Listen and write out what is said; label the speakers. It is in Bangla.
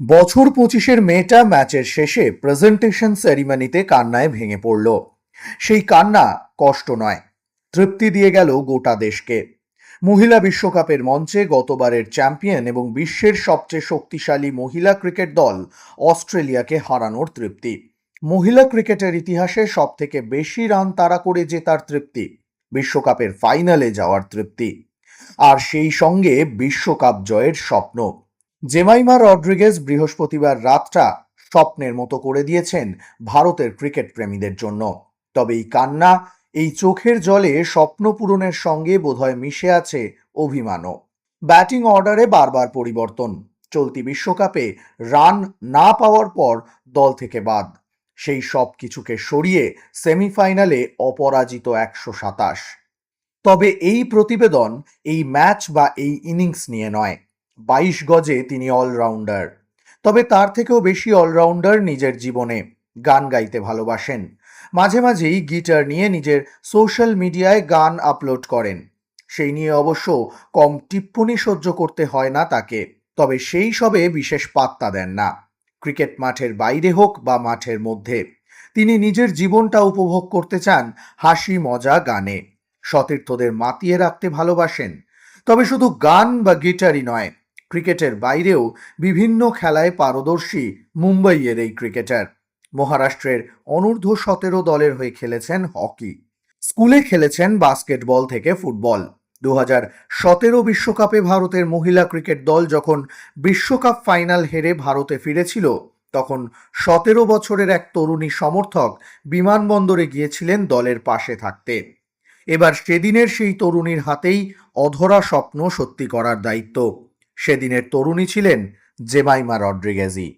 Speaker 1: বছর পঁচিশের মেয়েটা ম্যাচের শেষে প্রেজেন্টেশন সেরিমানিতে কান্নায় ভেঙে পড়ল। সেই কান্না কষ্ট নয়, তৃপ্তি দিয়ে গেল গোটা দেশকে। মহিলা বিশ্বকাপের মঞ্চে গতবারের চ্যাম্পিয়ন এবং বিশ্বের সবচেয়ে শক্তিশালী মহিলা ক্রিকেট দল অস্ট্রেলিয়াকে হারানোর তৃপ্তি। মহিলা ক্রিকেটের ইতিহাসে সবথেকে বেশি রান তাড়া করে জেতার তৃপ্তি, বিশ্বকাপের ফাইনালে যাওয়ার তৃপ্তি। আর সেই সঙ্গে বিশ্বকাপ জয়ের স্বপ্ন। জেমাইমা রড্রিগেজ বৃহস্পতিবার রাতটা স্বপ্নের মতো করে দিয়েছেন ভারতের ক্রিকেট প্রেমীদের জন্য। তবে এই কান্না, এই চোখের জলে স্বপ্ন পূরণের সঙ্গে বোধহয় মিশে আছে অভিমানও। ব্যাটিং অর্ডারে বারবার পরিবর্তন, চলতি বিশ্বকাপে রান না পাওয়ার পর দল থেকে বাদ। সেই সব কিছুকে সরিয়ে সেমিফাইনালে অপরাজিত একশো সাতাশ। তবে এই প্রতিবেদন, এই ম্যাচ বা এই ইনিংস নিয়ে নয়। বাইশ গজে তিনি অলরাউন্ডার। তবে তার থেকেও বেশি অলরাউন্ডার নিজের জীবনে। গান গাইতে ভালোবাসেন। মাঝে মাঝেই গিটার নিয়ে নিজের সোশ্যাল মিডিয়ায় গান আপলোড করেন। সেই নিয়ে অবশ্য কম টিপ্পনি সহ্য করতে হয় না তাকে। তবে সেই সবে বিশেষ পাত্তা দেন না। ক্রিকেট মাঠের বাইরে হোক বা মাঠের মধ্যে, তিনি নিজের জীবনটা উপভোগ করতে চান হাসি মজা গানে। সতীর্থদের মাতিয়ে রাখতে ভালোবাসেন। তবে শুধু গান বা গিটারই নয় ক্রিকেটের বাইরেও বিভিন্ন খেলায় পারদর্শী মুম্বাইয়ের এই ক্রিকেটার। মহারাষ্ট্রের অনূর্ধ্ব সতেরো দলের হয়ে খেলেছেন হকি। স্কুলে খেলেছেন বাস্কেটবল থেকে ফুটবল। দু হাজার সতেরো বিশ্বকাপে ভারতের মহিলা ক্রিকেট দল যখন বিশ্বকাপ ফাইনাল হেরে ভারতে ফিরেছিল, তখন সতেরো বছরের এক তরুণী সমর্থক বিমানবন্দরে গিয়েছিলেন দলের পাশে থাকতে। এবার সেদিনের সেই তরুণীর হাতেই অধরা স্বপ্ন সত্যি করার দায়িত্ব। সেদিনের তরুণী ছিলেন জেমাইমা রড্রিগেজি